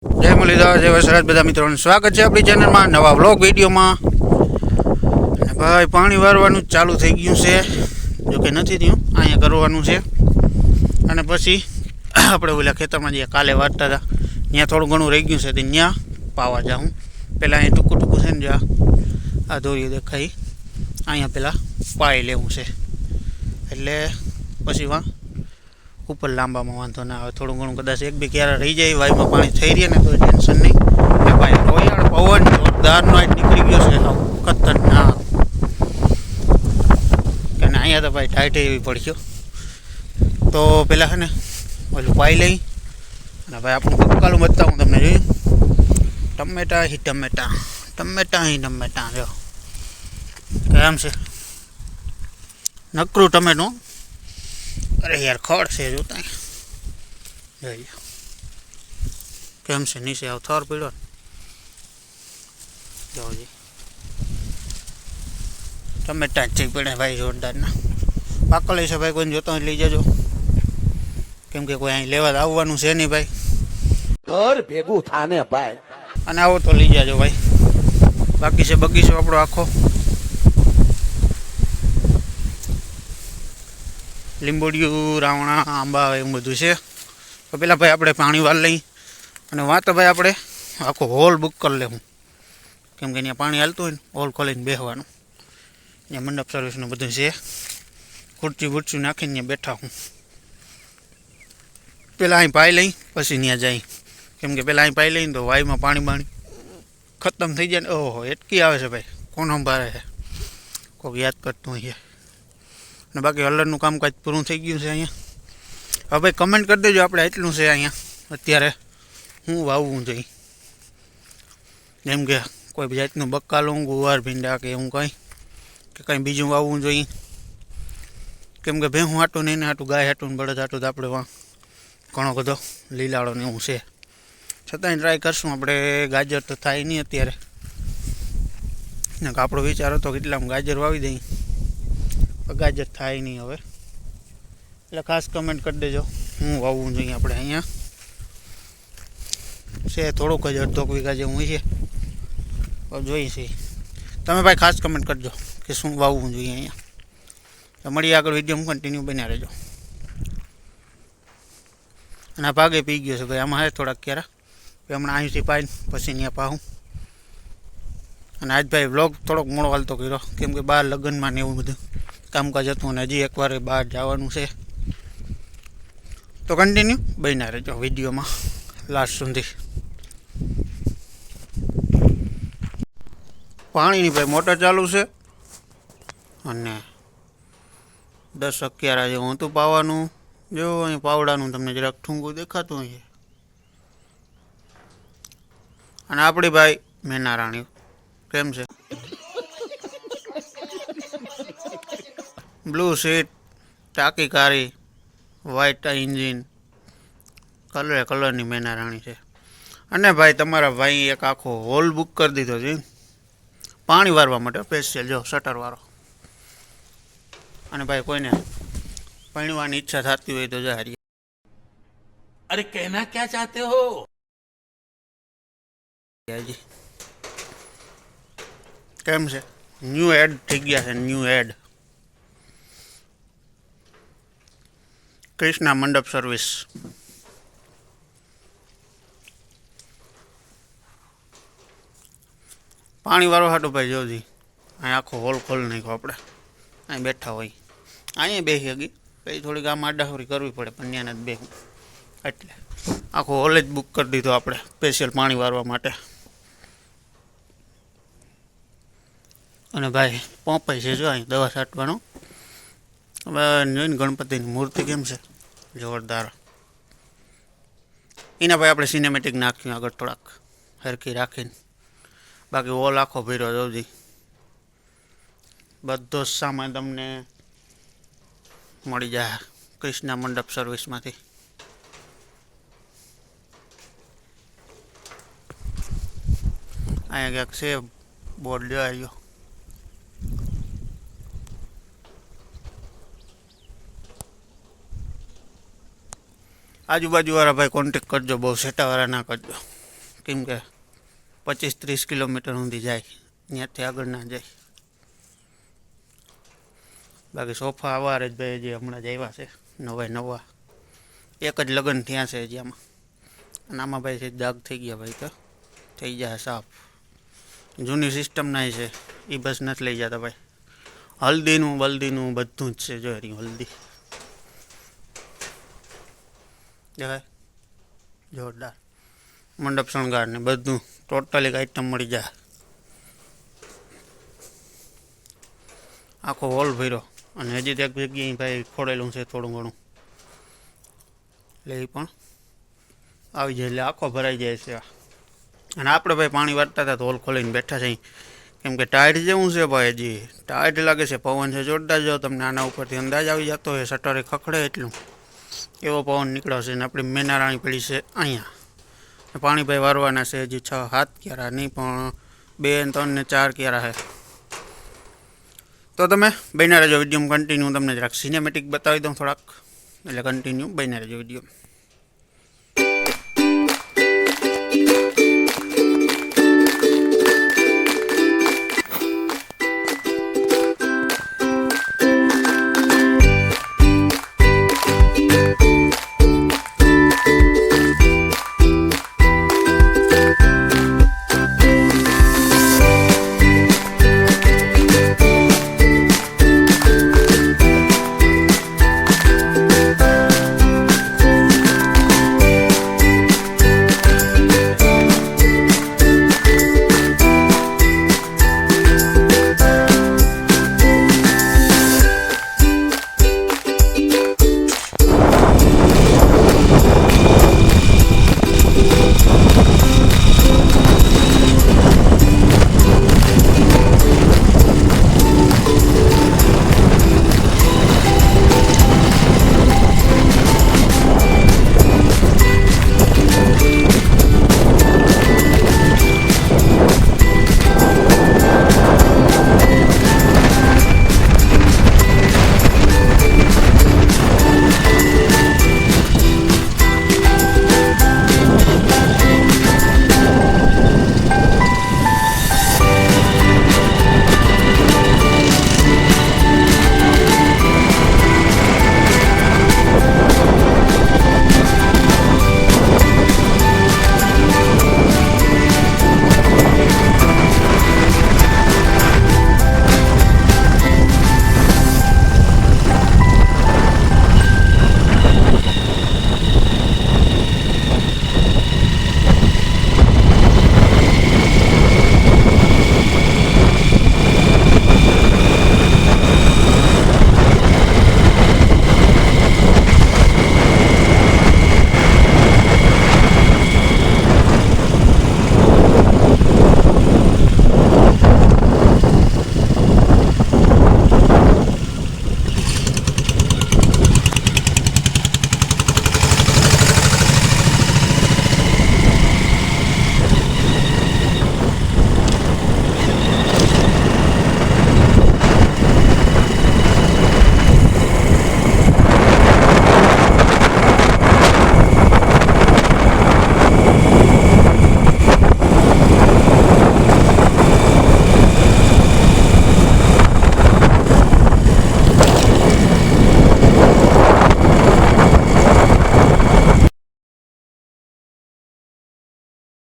જય મુરલીધર, જય વસરાજ બધા મિત્રોનું સ્વાગત છે આપણી ચેનલમાં, નવા વ્લોગ વિડીયોમાં. અને ભાઈ, પાણી વારવાનું જ ચાલુ થઈ ગયું છે. જો કે નથી થયું, અહીંયા કરવાનું છે. અને પછી આપણે ઓલા ખેતરમાં જે કાલે વારતા હતા, ત્યાં થોડું ઘણું રહી ગયું છે, તે ત્યાં પાવા જાઉં. પહેલાં અહીં ટૂંકું ટૂંકું છે ને જ્યાં આ દોરી દેખાઈ અહીંયા પહેલાં પાઈ લેવું છે. એટલે પછી વાં ઉપર લાંબામાં વાંધો ના આવે. થોડું ઘણું કદાચ એક બી ક્યારે રહી જાય, વાયુમાં પાણી થઈ રહે ને તો ટેન્શન નહીં. ને ભાઈ રોયાળ પવન જોરદારનો આજ નીકળી ગયો છે, આવું ખતરનાક કે ને અહીંયા તો ભાઈ ટાઈટ એવી પડ્યો તો પેલા છે ને, ઓલું પાઈ લઈ. અને ભાઈ આપણું બકાલું બતાવું તમને, જોયું? ટમેટા હી ટમેટા ટમેટા હી ટમેટા, જો. કેમ છે? નકરું ટમેટું અરે યાર ખડ છે જોતા જોઈએ કેમ છે નીચે આવ થર પીડ્યો જોજી ટમેટા જ પડે ભાઈ જોરદારના પાકો લઈશો ભાઈ કોઈને જોતો લઈ જજો કેમ કે કોઈ અહીં લેવા આવવાનું છે નહીં ભાઈ ઘર ભેગું થાને ભાઈ અને આવો તો લઈ જાજો ભાઈ બાકી છે બગીચો આપણો આખો લીંબોડિયું, રાવણા, આંબા એવું બધું છે. તો પેલા ભાઈ આપણે પાણી વાળ લઈ અને વાત ભાઈ આપણે આખો હોલ બુક કરી લેવું કેમ કે ત્યાં પાણી હાલતું હોય ને, હોલ ખોલીને બેસવાનું અહીંયા મંડપ સર્વિસનું બધું છે. ખુરચી બુરચી નાખીને ત્યાં બેઠા હું. પહેલાં અહીં પાઈ લઈ, પછી ત્યાં જાય. કેમ કે પહેલાં અહીં પાઈ લઈને તો વાયુમાં પાણી બાણી ખતમ થઈ જાય ને. ઓહો એટકી આવે છે ભાઈ. કોણ સંભાળે છે? કોઈક યાદ કરતું હોય અને બાકી હલરનું કામકાજ પૂરું થઈ ગયું છે અહીંયા. હવે ભાઈ કમેન્ટ કરી દેજો આપણે એટલું છે અહીંયા. અત્યારે હું વાવવું જોઈએ. જેમ કે કોઈ જાતનું બક્કાલું ગુવાર, ભીંડા કે એવું કંઈ, કે કંઈ બીજું વાવવું જોઈએ. કેમ કે ભેહું હાટું નહીં હાટું, ગાય હાટું બળદ હાટું તો આપણે ઘણો બધો લીલાળો ને એવું છે. છતાંય ટ્રાય કરશું આપણે, ગાજર તો થાય નહીં અત્યારે. આપણો વિચાર હતો કેટલામાં ગાજર વાવી દઈએ. પણ ગાજર થાય નહીં હવે. એટલે ખાસ કમેન્ટ કરી દેજો. હું વાવવું જોઈએ આપણે અહીંયા. છે થોડુંક જ અડધોક વીઘા જેવું છે જોઈએ છે. તમે ભાઈ ખાસ કમેન્ટ કરજો કે શું વાવવું જોઈએ અહીંયા. તો મળીએ આગળ હું કન્ટિન્યુ બન્યા રહેજો. અને આ ભાગે પી ગયો છે ભાઈ. આમાં હે થોડાક ક્યારે હમણાં અહીંથી પાઈને પછી ત્યાં પાહું. અને આજ ભાઈ વ્લોગ થોડોક મોડો હાલતો કર્યો. કેમ કે બહાર લગ્નમાં ને એવું બધું. કામકાજ હતું અને હજી એકવાર બહાર જવાનું છે. તો કન્ટિન્યુ બન્યા રહેજો વિડીયોમાં લાસ્ટ સુધી. પાણીની ભાઈ મોટર ચાલુ છે. અને દસ અગિયાર જેવું હતું પાવાનું. જો અહીં પાવડાનું તમને જરાક ઠૂંગું દેખાતું હોય. અને આપણી ભાઈ મેના રાણી કેમ છે? બ્લુ સીટ ટાંકી કારી વ્હાઇટ ઇન્જિન કલરે કલરની મેના રાણી છે. અને ભાઈ તમારા ભાઈ એક આખો હોલ બુક કરી દીધો છે. પાણી વારવા માટે સ્પેશિયલ જો શટરવાળો અને ભાઈ કોઈને પરણવાની ઈચ્છા થતી હોય તો જાહેર અરે કહેના ક્યાં ચાહતે હો? કેમ છે? ન્યૂ એડ થઈ ગયા છે ન્યૂ એડ કૃષ્ણા મંડપ સર્વિસ પાણી વાળો હાટો ભાઈ જોજી અહીં આખો હોલ ખોલ નાખ્યો આપણે. અહીં બેઠા હોય. અહીંયા બેસી હગી. પછી થોડીક આમ આડાહરી કરવી પડે, પણ જ બેહું. એટલે આખો હોલ જ બુક કરી દીધો આપણે સ્પેશિયલ પાણી વારવા માટે. અને ભાઈ, પોપાઈ છે જો અહીં દવા છાંટવાનો. હવે જોઈને ગણપતિની મૂર્તિ કેમ છે? જોરદાર. એના ભાઈ આપણે સિનેમેટિક નાખ્યું આગળ થોડાક હરકી રાખીને. બાકી ઓલ આખો ભીરો જોજી બધો જ સામાન તમને મળી જાય ક્રિષ્ના મંડપ સર્વિસમાંથી અહીંયા ક્યાંક છે, બોર્ડ લેવા રહ્યો. આજુબાજુવાળા ભાઈ કોન્ટેક કરજો, બહુ સેટાવાળા ના કરજો. કેમ કે પચીસ ત્રીસ કિલોમીટર સુધી જાય ત્યાંથી આગળ ના જાય. બાકી સોફા અવાર જ ભાઈ જે હમણાં જ આવ્યા છે નવા નવા. એક જ લગ્ન થયા છે હજી આમાં. અને આમાં ભાઈ છે દાગ થઈ ગયા ભાઈ તો. થઈ જાય સાફ. જૂની સિસ્ટમ ના છે એ બસ નથી લઈ જતા ભાઈ. હલ્દીનું, બલ્દીનું બધું જ છે જો હલ્દી. દેખાય? જોરદાર. મંડપ શણગાર ને બધું ટોટલી આઈટમ મળી જાય. આખો હોલ ભર્યો. અને હજી તો એક જગ્યાએ ભાઈ ખોડેલું છે થોડું ઘણું. એટલે એ પણ. આવી જાય એટલે આખો ભરાઈ જાય છે અને આપણે ભાઈ પાણી વાટતા હતા તો હોલ ખોલીને બેઠા છે. કેમ કે ટાઈટ જેવું છે ભાઈ હજી. ટાઈટ લાગે છે, પવન છે, જોરદાર જો તમને આના ઉપરથી અંદાજ આવી જતો હોય શટરે ખખડે એટલું. એવો પવન નીકળ્યો છે ને આપણી મેનારાણી પડી છે અહીંયા. પાણીભાઈ વારવાના છે હજી છ હાથ ક્યારા, નહીં પણ બે ત્રણ ને ચાર ક્યારા છે. તો તમે બન્યા રહેજો વીડિયો કન્ટિન્યુ તમને જરાક સિનેમેટિક બતાવી દઉં થોડાક. એટલે કન્ટિન્યુ બન્યા રહેજો વીડિયો